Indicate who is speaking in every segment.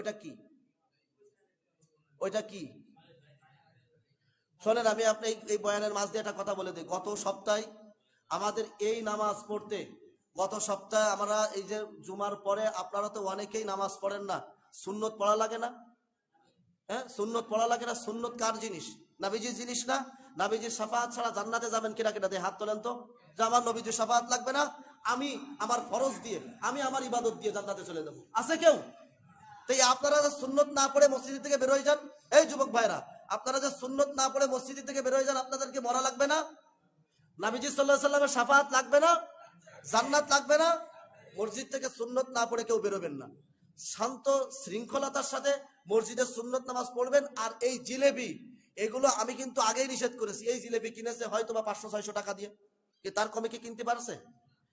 Speaker 1: ওইটা কি? ওইটা কি? শোনেন, আমি আপনি এই- বয়ানের মাঝ দিয়ে একটা কথা বলে দিই। গত সপ্তাহে আমাদের এই নামাজ পড়তে, গত সপ্তাহে আমরা এই যে জুমার পরে, আপনারা তো অনেকেই নামাজ পড়েন না। সুন্নত পড়া লাগে না? হ্যাঁ সুন্নত পড়া লাগে না? সুন্নত কার জিনিস? নাবিজির জিনিস না? নাবিজির সাফাত ছাড়া জান্নাতে যাবেন কিনা কিনা দিয়ে হাত তোলেন তো। যে আমার নবীজির সাফাত লাগবে না, আমি আমার ফরজ দিয়ে, আমি আমার ইবাদত দিয়ে জান্নাতে চলে যাব। আছে কেউ? তো আপনারা যে সুন্নত না পড়ে মসজিদ থেকে বেরোয় যান, এই যুবক ভাইরা, আপনারা যে সুন্নত না পড়ে মসজিদ থেকে বেরোয় যান, আপনাদেরকে মরা লাগবে না? নাবিজি সাল্লাহ সাল্লামের সাফাত লাগবে না? জান্নাত লাগবে না? মসজিদ থেকে সুন্নত না পড়ে কেউ বেরোবেন না। শান্ত, শৃঙ্খলতার সাথে মসজিদের সুন্নত নামাজ পড়বেন, আর এই জিলেবি, এগুলো আমি কিন্তু আগেই নিষেধ করেছি। এই জিলেবি কিনেছে হয়তো বা পাঁচশো, ছয়শো টাকা দিয়ে। তার কমে কি কিনতে পারছে?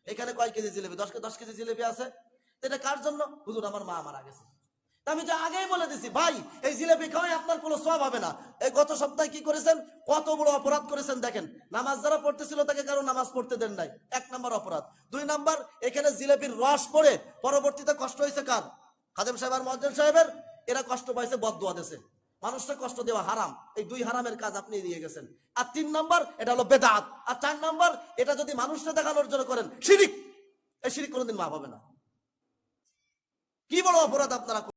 Speaker 1: এখানে কয় কেজি জিলেবি? দশ দশ কেজি জিলেবি আছে। এটা কার জন্য? হুজুর, আমার মা মারা গেছে। আমি তো আগেই বলে দিছি, ভাই, এই জিলেপি খাওয়াই আপনার কোনো সব হবে না। এই গত সপ্তাহে কি করেছেন? কত বড় অপরাধ করেছেন দেখেন। নামাজ যারা পড়তেছিল তাকে কারও নামাজ পড়তে দেন নাই। এক নাম্বার অপরাধ। দুই নাম্বার, এখানে জিলেপির রস পড়ে, পরবর্তীতে কষ্ট হয়েছে কার? খাদেম সাহেব আর মহাজন সাহেবের? এরা কষ্ট পাইছে বদুয়া দেশে মানুষটা কষ্ট দেওয়া হারাম। এই দুই হারামের কাজ আপনি দিয়ে গেছেন। আর তিন নাম্বার, এটা হলো বেদাত। আর চার নাম্বার, এটা যদি মানুষটা দেখানোর জন্য করেন, শিরিক। এই শিরিক কোনোদিন মাফ হবে না। কি বড় অপরাধ আপনারা